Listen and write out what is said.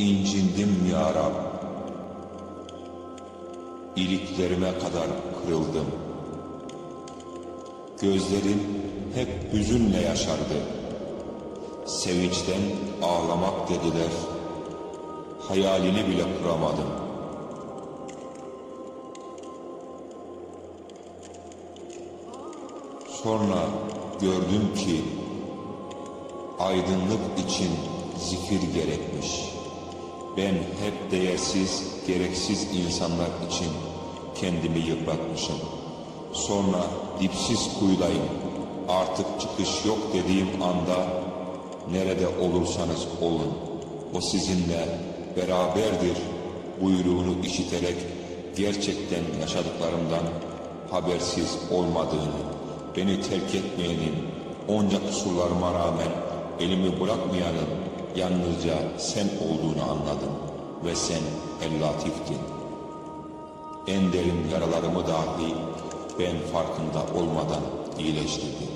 incindim ya Rab. İliklerime kadar kırıldım. Gözlerim hep hüzünle yaşardı. Sevinçten ağlamak dediler. Hayalini bile kuramadım. Sonra gördüm ki aydınlık için zikir gerekmiş. Ben hep değersiz, gereksiz insanlar için kendimi yıpratmışım. Sonra dipsiz kuyudayım. Artık çıkış yok dediğim anda nerede olursanız olun. O sizinle beraberdir buyruğunu işiterek gerçekten yaşadıklarımdan habersiz olmadığını, beni terk etmeyenin, onca kusurlarıma rağmen elimi bırakmayanın yalnızca sen olduğunu anladım ve sen el-latiftin. En derin yaralarımı dahi ben farkında olmadan iyileştirdin.